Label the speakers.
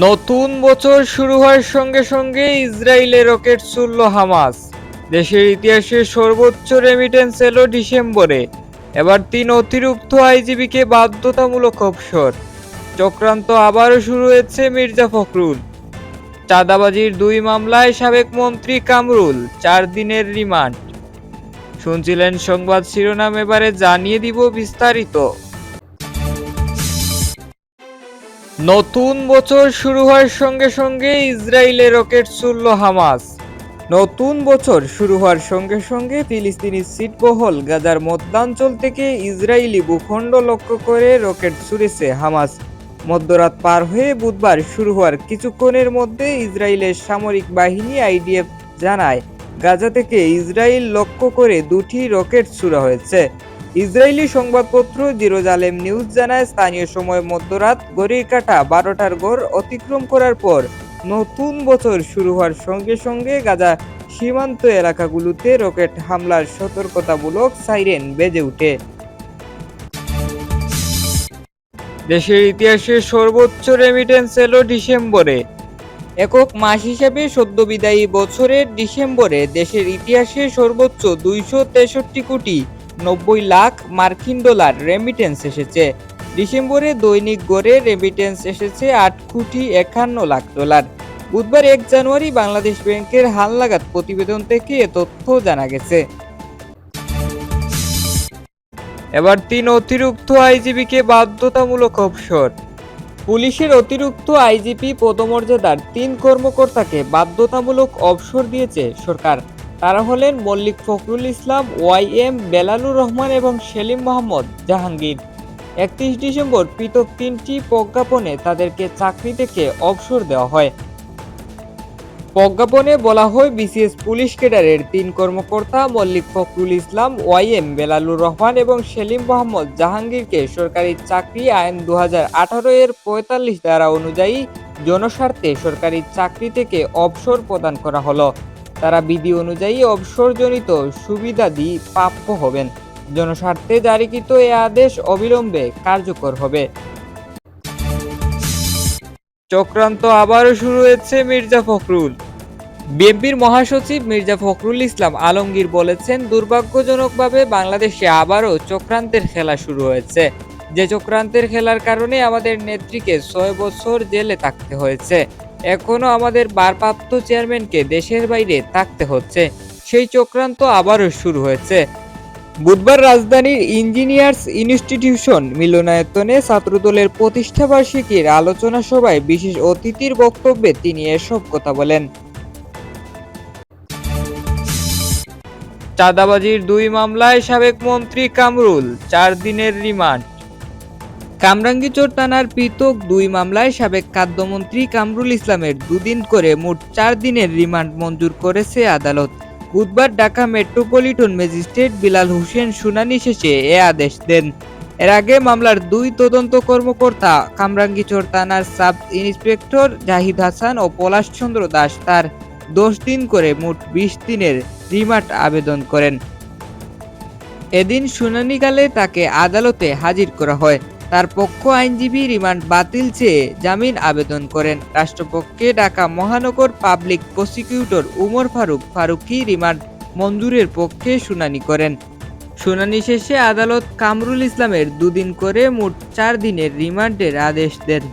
Speaker 1: নতুন বছর শুরু হওয়ার সঙ্গে সঙ্গে ইসরায়েলে রকেট ছুড়ল হামাস। দেশের ইতিহাসে সর্বোচ্চ রেমিটেন্স এলো ডিসেম্বরে। এবার তিন অতিরিক্ত আইজিবিকে বাধ্যতামূলক অবসর। চক্রান্ত আবারও শুরু হয়েছে মির্জা ফখরুল। চাঁদাবাজির দুই মামলায় সাবেক মন্ত্রী কামরুল, চার দিনের রিমান্ড। শুনছিলেন সংবাদ শিরোনাম, এবারে জানিয়ে দিব বিস্তারিত। নতুন বছর শুরু হওয়ার সঙ্গে সঙ্গে ইসরায়েলে রকেট ছুড়ল হামাস। নতুন বছর শুরু হওয়ার সঙ্গে সঙ্গে ফিলিস্তিনি সিটবহল গাজার মধ্যাঞ্চল থেকে ইসরায়েলি ভূখণ্ড লক্ষ্য করে রকেট ছুড়েছে হামাস। মধ্যরাত পার হয়ে বুধবার শুরু হওয়ার কিছুক্ষণের মধ্যে ইসরায়েলের সামরিক বাহিনী আইডিএফ জানায়, গাজা থেকে ইসরায়েল লক্ষ্য করে দুটি রকেট ছুড়া হয়েছে। ইসরায়েলি সংবাদপত্র জিরোজালেম নিউজ জানায় স্থানীয় সময় মধ্যরাত ঘড়ির কাটা বারোটার গড় অতিক্রম করার পর নতুন বছর শুরু হওয়ার সঙ্গে সঙ্গে গাজা সীমান্ত এলাকাগুলোতে রকেট হামলার সতর্কতামূলক সাইরেন বেজে ওঠে। দেশের ইতিহাসে সর্বোচ্চ রেমিটেন্স এলো ডিসেম্বরে। একক মাস হিসেবে সদ্য বিদায়ী বছরের ডিসেম্বরে দেশের ইতিহাসে সর্বোচ্চ দুইশো তেষট্টি কোটি নব্বই লাখ মার্কিন ডলার রেমিটেন্স এসেছে। ডিসেম্বরে দৈনিক গড়ে রেমিটেন্স এসেছে আট কোটি একান্ন লাখ ডলার। বুধবার এক জানুয়ারি বাংলাদেশ ব্যাংকের হালনাগাদ প্রতিবেদন থেকে এ তথ্য জানা গেছে। এবার তিন অতিরিক্ত আইজিবিকে বাধ্যতামূলক অবসর। পুলিশের অতিরিক্ত আইজিপি পদমর্যাদার তিন কর্মকর্তাকে বাধ্যতামূলক অবসর দিয়েছে সরকার। তারা হলেন মল্লিক ফখরুল ইসলাম, ওয়াই এম বেলালুর রহমান এবং সেলিম মোহাম্মদ জাহাঙ্গীর। একত্রিশ ডিসেম্বর পৃথক তিনটি প্রজ্ঞাপনে তাদেরকে চাকরি থেকে অবসর দেওয়া হয়। প্রজ্ঞাপনে বলা হয়, বিসিএস পুলিশ ক্যাডারের তিন কর্মকর্তা মল্লিক ফখরুল ইসলাম, ওয়াই এম বেলালুর রহমান এবং সেলিম মোহাম্মদ জাহাঙ্গীরকে সরকারি চাকরি আইন দু হাজার আঠারো এর পঁয়তাল্লিশ ধারা অনুযায়ী জনস্বার্থে সরকারি চাকরি থেকে অবসর প্রদান করা হলো। তারা বিধি অনুযায়ী অবসরজনিত সুবিধাদি প্রাপ্য হবেন। জনস্বার্থে জারিকৃত এ আদেশ অবিলম্বে কার্যকর হবে। চক্রান্ত আবারও শুরু হয়েছে মির্জা ফখরুল। বিএনপির মহাসচিব মির্জা ফখরুল ইসলাম আলমগীর বলেছেন, দুর্ভাগ্যজনকভাবে বাংলাদেশে আবারও চক্রান্তের খেলা শুরু হয়েছে। যে চক্রান্তের খেলার কারণে আমাদের নেত্রীকে ছয় বছর জেলে থাকতে হয়েছে। এখনও আমাদের ভারপ্রাপ্ত চেয়ারম্যানকে দেশের বাইরে থাকতে হচ্ছে। সেই চক্রান্ত আবারও শুরু হয়েছে। বুধবার রাজধানীর ইঞ্জিনিয়ার্স ইনস্টিটিউশন মিলনায়তনে ছাত্রদলের প্রতিষ্ঠাবার্ষিকীর আলোচনা সভায় বিশেষ অতিথির বক্তব্যে তিনি এসব কথা বলেন। চাঁদাবাজির দুই মামলায় সাবেক মন্ত্রী কামরুল, চার দিনের রিমান্ড। কামরাঙ্গীচোর থানার পৃথক দুই মামলায় সাবেক খাদ্যমন্ত্রী কামরুল ইসলামের দুদিন করে মোট চার দিনের রিমান্ড মঞ্জুর করেছে আদালত। বুধবার ঢাকা মেট্রোপলিটন ম্যাজিস্ট্রেট বিলাল হোসেন শুনানি শেষে এ আদেশ দেন। এর আগে মামলার দুই তদন্ত কর্মকর্তা কামরাঙ্গীচোর থানার সাব ইন্সপেক্টর জাহিদ হাসান ও পলাশচন্দ্র দাস তার দশ দিন করে মোট বিশ দিনের রিমান্ড আবেদন করেন। এদিন শুনানিকালে তাকে আদালতে হাজির করা হয়। তার পক্ষ আইনজীবী রিমান্ড বাতিল চেয়ে জামিন আবেদন করেন। রাষ্ট্রপক্ষে ঢাকা মহানগর public prosecutor Umar Faruk Faruki remand মঞ্জুরের পক্ষে শুনানি করেন। শুনানি শেষে আদালত কামরুল ইসলামের দুদিন করে মোট চার দিনের রিমান্ডের আদেশ দেন।